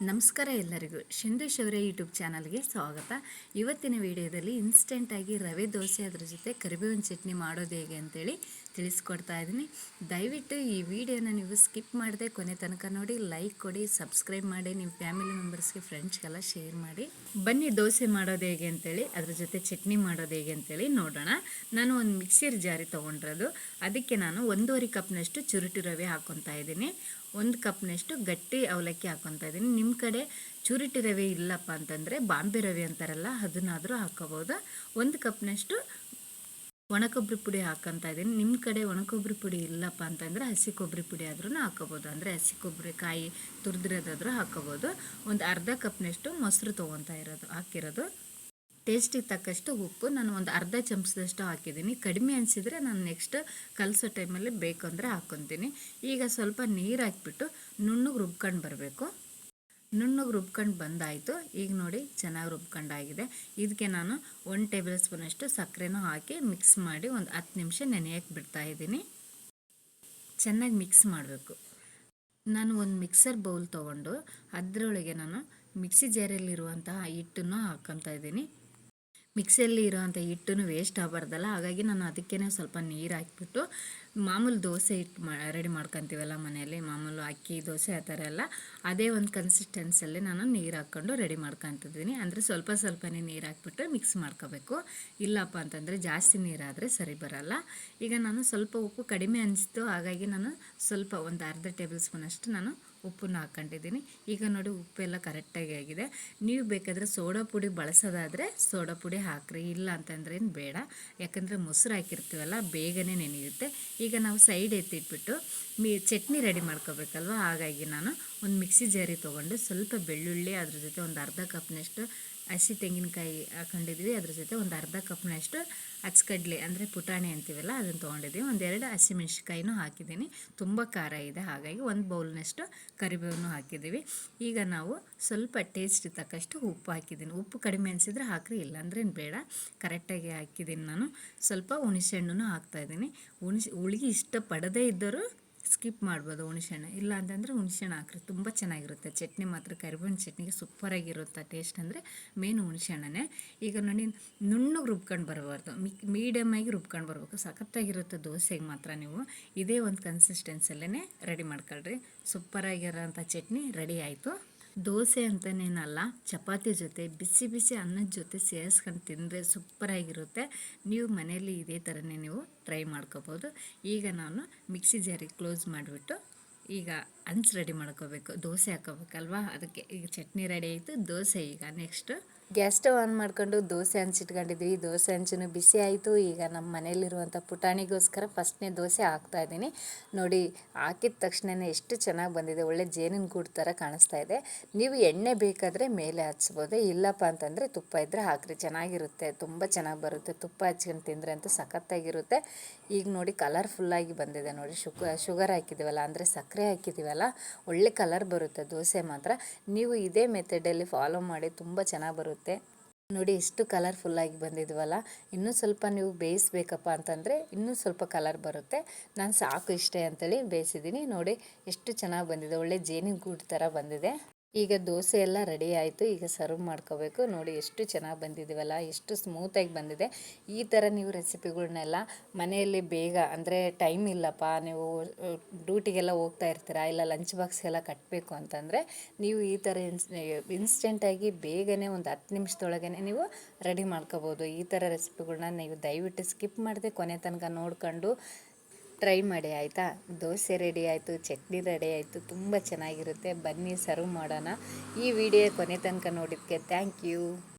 ನಮಸ್ಕಾರ ಎಲ್ಲರಿಗೂ. ಶಿಂದೇಶ್ ಶೌರ್ಯ ಯೂಟ್ಯೂಬ್ ಚಾನಲ್ಗೆ ಸ್ವಾಗತ. ಇವತ್ತಿನ ವಿಡಿಯೋದಲ್ಲಿ ಇನ್ಸ್ಟೆಂಟಾಗಿ ರವೆ ದೋಸೆ ಅದರ ಜೊತೆ ಕರಿಬೇವಿನ ಚಟ್ನಿ ಮಾಡೋದು ಹೇಗೆ ಅಂತೇಳಿ ತಿಳಿಸ್ಕೊಡ್ತಾ ಇದ್ದೀನಿ. ದಯವಿಟ್ಟು ಈ ವಿಡಿಯೋನ ನೀವು ಸ್ಕಿಪ್ ಮಾಡದೆ ಕೊನೆ ತನಕ ನೋಡಿ ಲೈಕ್ ಕೊಡಿ ಸಬ್ಸ್ಕ್ರೈಬ್ ಮಾಡಿ ನಿಮ್ಮ ಫ್ಯಾಮಿಲಿ ಮೆಂಬರ್ಸ್ಗೆ ಫ್ರೆಂಡ್ಸ್ಗೆಲ್ಲ ಶೇರ್ ಮಾಡಿ. ಬನ್ನಿ ದೋಸೆ ಮಾಡೋದು ಹೇಗೆ ಅಂತೇಳಿ, ಅದ್ರ ಜೊತೆ ಚಟ್ನಿ ಮಾಡೋದು ಹೇಗೆ ಅಂತೇಳಿ ನೋಡೋಣ. ನಾನು ಒಂದು ಮಿಕ್ಸಿರ್ ಜಾರಿ ತೊಗೊಂಡಿರೋದು. ಅದಕ್ಕೆ ನಾನು ಒಂದೂವರೆ ಕಪ್ನಷ್ಟು ಚುರುಟಿ ರವೆ ಹಾಕ್ಕೊತಾ ಇದ್ದೀನಿ. ಒಂದು ಕಪ್ನಷ್ಟು ಗಟ್ಟಿ ಅವಲಕ್ಕಿ ಹಾಕ್ಕೊತಾ ಇದ್ದೀನಿ. ನಿಮ್ಮ ಕಡೆ ಚೂರಿಟಿ ರವೆ ಇಲ್ಲಪ್ಪ ಅಂತಂದರೆ ಬಾಂಬೆ ರವೆ ಅಂತಾರಲ್ಲ, ಅದನ್ನಾದರೂ ಹಾಕ್ಕೋಬೋದು ಒಂದು ಕಪ್ನಷ್ಟು ಒಣಕೊಬ್ಬರಿ ಪುಡಿ ಹಾಕ್ಕೊತಾ ಇದ್ದೀನಿ. ನಿಮ್ಮ ಕಡೆ ಒಣಕೊಬ್ಬರಿ ಪುಡಿ ಇಲ್ಲಪ್ಪ ಅಂತಂದರೆ ಹಸಿ ಕೊಬ್ಬರಿ ಪುಡಿ ಆದ್ರೂ ಹಾಕೋಬೋದು ಅಂದರೆ ಹಸಿ ಕೊಬ್ಬರಿ ಕಾಯಿ ತುರಿದಿರೋದಾದ್ರೂ ಹಾಕೋಬೋದು ಒಂದು ಅರ್ಧ ಕಪ್ನಷ್ಟು ಮೊಸರು ತೊಗೊತಾ ಇರೋದು, ಹಾಕಿರೋದು. ಟೇಸ್ಟಿಗೆ ತಕ್ಕಷ್ಟು ಉಪ್ಪು. ನಾನು ಒಂದು ಅರ್ಧ ಚಮಚದಷ್ಟು ಹಾಕಿದ್ದೀನಿ. ಕಡಿಮೆ ಅನಿಸಿದರೆ ನಾನು ನೆಕ್ಸ್ಟ್ ಕಲಸೋ ಟೈಮಲ್ಲಿ ಬೇಕು ಅಂದರೆ ಹಾಕ್ಕೊತೀನಿ ಈಗ ಸ್ವಲ್ಪ ನೀರು ಹಾಕಿಬಿಟ್ಟು ನುಣ್ಣಗೆ ರುಬ್ಕೊಂಡು ಬರಬೇಕು. ನುಣ್ಣಗೆ ರುಬ್ಕೊಂಡು ಬಂದಾಯಿತು. ಈಗ ನೋಡಿ ಚೆನ್ನಾಗಿ ರುಬ್ಕೊಂಡಾಗಿದೆ ಇದಕ್ಕೆ ನಾನು ಒನ್ ಟೇಬಲ್ ಸ್ಪೂನಷ್ಟು ಸಕ್ಕರೆನೂ ಹಾಕಿ ಮಿಕ್ಸ್ ಮಾಡಿ ಒಂದು ಹತ್ತು ನಿಮಿಷ ನೆನೆಯಕ್ಕೆ ಬಿಡ್ತಾ ಇದ್ದೀನಿ. ಚೆನ್ನಾಗಿ ಮಿಕ್ಸ್ ಮಾಡಬೇಕು. ನಾನು ಒಂದು ಮಿಕ್ಸರ್ ಬೌಲ್ ತೊಗೊಂಡು ಅದರೊಳಗೆ ನಾನು ಮಿಕ್ಸಿ ಜಾರಲ್ಲಿರುವಂತಹ ಹಿಟ್ಟನ್ನು ಹಾಕ್ಕೊತಾ ಇದ್ದೀನಿ. ಮಿಕ್ಸಿಯಲ್ಲಿ ಇರೋವಂಥ ಹಿಟ್ಟು ವೇಸ್ಟ್ ಆಗಬಾರ್ದಲ್ಲ, ಹಾಗಾಗಿ ನಾನು ಅದಕ್ಕೇ ಸ್ವಲ್ಪ ನೀರು ಹಾಕಿಬಿಟ್ಟು ಮಾಮೂಲು ದೋಸೆ ಹಿಟ್ಟು ಮಾ ರೆಡಿ ಮಾಡ್ಕೊತೀವಲ್ಲ ಮನೆಯಲ್ಲಿ, ಮಾಮೂಲು ಅಕ್ಕಿ ದೋಸೆ ಆ ಥರ ಎಲ್ಲ, ಅದೇ ಒಂದು ಕನ್ಸಿಸ್ಟೆನ್ಸಲ್ಲಿ ನಾನು ನೀರು ಹಾಕ್ಕೊಂಡು ರೆಡಿ ಮಾಡ್ಕೊತಿದ್ದೀನಿ. ಅಂದರೆ ಸ್ವಲ್ಪ ಸ್ವಲ್ಪನೇ ನೀರು ಹಾಕಿಬಿಟ್ಟು ಮಿಕ್ಸ್ ಮಾಡ್ಕೋಬೇಕು. ಇಲ್ಲಪ್ಪ ಅಂತಂದರೆ ಜಾಸ್ತಿ ನೀರಾದರೆ ಸರಿ ಬರಲ್ಲ. ಈಗ ನಾನು ಸ್ವಲ್ಪ ಉಪ್ಪು ಕಡಿಮೆ ಅನಿಸ್ತು ಹಾಗಾಗಿ ನಾನು ಸ್ವಲ್ಪ ಒಂದು ಅರ್ಧ ಟೇಬಲ್ ಸ್ಪೂನಷ್ಟು ನಾನು ಉಪ್ಪನ್ನು ಹಾಕ್ಕೊಂಡಿದ್ದೀನಿ. ಈಗ ನೋಡಿ ಉಪ್ಪೆಲ್ಲ ಕರೆಕ್ಟಾಗಿ ಆಗಿದೆ. ನೀವು ಬೇಕಾದರೆ ಸೋಡಾ ಪುಡಿ ಬಳಸೋದಾದರೆ ಸೋಡಾ ಪುಡಿ ಹಾಕ್ರಿ. ಇಲ್ಲ ಅಂತಂದ್ರೆ ಏನು ಬೇಡ. ಯಾಕಂದರೆ ಮೊಸರು ಹಾಕಿರ್ತೀವಲ್ಲ, ಬೇಗನೆ ನೆನೆಯುತ್ತೆ. ಈಗ ನಾವು ಸೈಡ್ ಎತ್ತಿಟ್ಬಿಟ್ಟು ಮೀ ಚಟ್ನಿ ರೆಡಿ ಮಾಡ್ಕೋಬೇಕಲ್ವ? ಹಾಗಾಗಿ ನಾನು ಒಂದು ಮಿಕ್ಸಿ ಜಾರಿ ತೊಗೊಂಡು ಸ್ವಲ್ಪ ಬೆಳ್ಳುಳ್ಳಿ, ಅದ್ರ ಜೊತೆ ಒಂದು ಅರ್ಧ ಕಪ್ನಷ್ಟು ಹಸಿ ತೆಂಗಿನಕಾಯಿ ಹಾಕೊಂಡಿದ್ವಿ. ಅದ್ರ ಜೊತೆ ಒಂದು ಅರ್ಧ ಕಪ್ನಷ್ಟು ಹಚ್ಕಡ್ಲೆ ಅಂದರೆ ಪುಟಾಣಿ ಅಂತೀವಲ್ಲ, ಅದನ್ನು ತೊಗೊಂಡಿದ್ದೀವಿ ಒಂದೆರಡು ಹಸಿಮೆಣ್ಸಿಕಾಯಿನೂ ಹಾಕಿದ್ದೀನಿ. ತುಂಬ ಖಾರ ಇದೆ. ಹಾಗಾಗಿ ಒಂದು ಬೌಲ್ನಷ್ಟು ಕರಿಬೇವನ್ನು ಹಾಕಿದ್ದೀವಿ. ಈಗ ನಾವು ಸ್ವಲ್ಪ ಟೇಸ್ಟ್ ತಕ್ಕಷ್ಟು ಉಪ್ಪು ಹಾಕಿದ್ದೀನಿ. ಉಪ್ಪು ಕಡಿಮೆ ಅನಿಸಿದ್ರೆ ಹಾಕ್ರಿ, ಇಲ್ಲಾಂದ್ರೆ ಬೇಡ. ಕರೆಕ್ಟಾಗಿ ಹಾಕಿದ್ದೀನಿ ನಾನು. ಸ್ವಲ್ಪ ಹುಣಸೆಹಣ್ಣು ಹಾಕ್ತಾಯಿದ್ದೀನಿ ಹುಣಸೆ, ಹುಳಿ ಇಷ್ಟಪಡದೇ ಇದ್ದರೂ ಸ್ಕಿಪ್ ಮಾಡ್ಬೋದು ಹುಣಸೆಹಣ್ಣು ಇಲ್ಲ ಅಂತಂದರೆ ಹುಣಸೆಹಣ್ಣು ಹಾಕ್ರಿ. ತುಂಬ ಚೆನ್ನಾಗಿರುತ್ತೆ. ಚಟ್ನಿ ಮಾತ್ರ ಕರಿಬೇವಿನ ಚಟ್ನಿಗೆ ಸೂಪರಾಗಿರುತ್ತೆ ಟೇಸ್ಟ್ ಅಂದರೆ ಮೇನ್ ಹುಣಸೆಹಣ್ಣೇ ಈಗ ನೋಡಿ, ನುಣ್ಣಗೆ ರುಬ್ಕೊಂಡು ಬರಬಾರ್ದು. ಮಿಕ್ ಮೀಡಿಯಮ್ಮಾಗಿ ರುಬ್ಕೊಂಡು ಬರಬೇಕು. ಸಖತ್ತಾಗಿರುತ್ತೆ ದೋಸೆಗೆ ಮಾತ್ರ ನೀವು. ಇದೇ ಒಂದು ಕನ್ಸಿಸ್ಟೆನ್ಸಲ್ಲೇ ರೆಡಿ ಮಾಡ್ಕೊಳ್ರಿ. ಸೂಪರಾಗಿರೋಂಥ ಚಟ್ನಿ ರೆಡಿ ಆಯಿತು. ದೋಸೆ ಅಂತನೇನಲ್ಲ, ಚಪಾತಿ ಜೊತೆ, ಬಿಸಿ ಬಿಸಿ ಅನ್ನದ ಜೊತೆ ಸೇರಿಸ್ಕೊಂಡು ತಿಂದರೆ ಸೂಪರಾಗಿರುತ್ತೆ. ನೀವು ಮನೆಯಲ್ಲಿ ಇದೇ ಥರನೇ ನೀವು ಟ್ರೈ ಮಾಡ್ಕೋಬೋದು. ಈಗ ನಾನು ಮಿಕ್ಸಿ ಜಾರಿಗೆ ಕ್ಲೋಸ್ ಮಾಡಿಬಿಟ್ಟು ಈಗ ಹಂಚು ರೆಡಿ ಮಾಡ್ಕೋಬೇಕು. ದೋಸೆ ಹಾಕೋಬೇಕಲ್ವಾ? ಅದಕ್ಕೆ ಈಗ ಚಟ್ನಿ ರೆಡಿ ಆಯಿತು. ದೋಸೆ ಈಗ ನೆಕ್ಸ್ಟು ಗ್ಯಾಸ್ ಸ್ಟವ್ ಆನ್ ಮಾಡ್ಕೊಂಡು ದೋಸೆ ಹಂಚಿಟ್ಕೊಂಡಿದ್ವಿ ದೋಸೆ ಹಂಚಿನೂ ಬಿಸಿ ಆಯಿತು. ಈಗ ನಮ್ಮ ಮನೇಲಿರುವಂಥ ಪುಟಾಣಿಗೋಸ್ಕರ ಫಸ್ಟ್ನೇ ದೋಸೆ ಹಾಕ್ತಾ ಇದ್ದೀನಿ. ನೋಡಿ, ಹಾಕಿದ ತಕ್ಷಣನೇ ಎಷ್ಟು ಚೆನ್ನಾಗಿ ಬಂದಿದೆ. ಒಳ್ಳೆ ಜೇನಿನ ಗೂಡು ಥರ ಕಾಣಿಸ್ತಾ ಇದೆ. ನೀವು ಎಣ್ಣೆ ಬೇಕಾದರೆ ಮೇಲೆ ಹಚ್ಬೋದು. ಇಲ್ಲಪ್ಪ ಅಂತಂದರೆ ತುಪ್ಪ ಇದ್ದರೆ ಹಾಕ್ರಿ. ಚೆನ್ನಾಗಿರುತ್ತೆ. ತುಂಬ ಚೆನ್ನಾಗಿ ಬರುತ್ತೆ. ತುಪ್ಪ ಹಚ್ಕೊಂಡು ತಿಂದರೆ ಅಂತೂ ಸಖತ್ತಾಗಿರುತ್ತೆ. ಈಗ ನೋಡಿ ಕಲರ್ಫುಲ್ಲಾಗಿ ಬಂದಿದೆ. ನೋಡಿ ಶುಗ ಶುಗರ್ ಹಾಕಿದ್ದೀವಲ್ಲ ಅಂದರೆ ಸಕ್ಕರೆ ಹಾಕಿದ್ದೀವಲ್ಲ, ಒಳ್ಳೆ ಕಲರ್ ಬರುತ್ತೆ, ದೋಸೆ ಮಾತ್ರ. ನೀವು ಇದೇ ಮೆಥಡಲ್ಲಿ ಫಾಲೋ ಮಾಡಿ ತುಂಬ ಚೆನ್ನಾಗಿ ಬರುತ್ತೆ. ನೋಡಿ ಎಷ್ಟು ಕಲರ್ಫುಲ್ಲಾಗಿ ಬಂದಿದ್ವಲ್ಲ, ಇನ್ನೂ ಸ್ವಲ್ಪ ನೀವು ಬೇಯಿಸ್ಬೇಕಪ್ಪ ಅಂತಂದರೆ ಇನ್ನೂ ಸ್ವಲ್ಪ ಕಲರ್ ಬರುತ್ತೆ. ನಾನು ಸಾಕು ಇಷ್ಟೇ ಅಂತೇಳಿ ಬೇಯಿಸಿದ್ದೀನಿ. ನೋಡಿ, ಎಷ್ಟು ಚೆನ್ನಾಗಿ ಬಂದಿದೆ, ಒಳ್ಳೆ ಜೇನಿನ ಗೂಡು ಥರ ಬಂದಿದೆ. ಈಗ ದೋಸೆ ಎಲ್ಲ ರೆಡಿ ಆಯಿತು. ಈಗ ಸರ್ವ್ ಮಾಡ್ಕೋಬೇಕು. ನೋಡಿ ಎಷ್ಟು ಚೆನ್ನಾಗಿ ಬಂದಿದ್ದೀವಲ್ಲ ಎಷ್ಟು ಸ್ಮೂತಾಗಿ ಬಂದಿದೆ. ಈ ಥರ ನೀವು ರೆಸಿಪಿಗಳನ್ನೆಲ್ಲ ಮನೆಯಲ್ಲಿ ಬೇಗ, ಅಂದರೆ ಟೈಮ್ ಇಲ್ಲಪ್ಪ, ನೀವು ಡ್ಯೂಟಿಗೆಲ್ಲ ಹೋಗ್ತಾ ಇರ್ತೀರಾ, ಇಲ್ಲ ಲಂಚ್ ಬಾಕ್ಸ್ ಎಲ್ಲ ಕಟ್ಟಬೇಕು ಅಂತಂದರೆ ನೀವು ಈ ಥರ ಇನ್ಸ್ ಇನ್ಸ್ಟೆಂಟಾಗಿ ಬೇಗನೆ ಒಂದು ಹತ್ತು ನಿಮಿಷದೊಳಗೆ ನೀವು ರೆಡಿ ಮಾಡ್ಕೋಬೋದು. ಈ ಥರ ರೆಸಿಪಿಗಳನ್ನ ನೀವು ದಯವಿಟ್ಟು ಸ್ಕಿಪ್ ಮಾಡದೆ ಕೊನೆ ತನಕ ನೋಡ್ಕೊಂಡು ಟ್ರೈ ಮಾಡಿ, ಆಯಿತಾ? ದೋಸೆ ರೆಡಿ ಆಯಿತು, ಚಟ್ನಿ ರೆಡಿ ಆಯಿತು, ತುಂಬ ಚೆನ್ನಾಗಿರುತ್ತೆ. ಬನ್ನಿ ಸರ್ವ್ ಮಾಡೋಣ. ಈ ವಿಡಿಯೋ ಕೊನೆ ತನಕ ನೋಡಿದ್ದಕ್ಕೆ ಥ್ಯಾಂಕ್ ಯು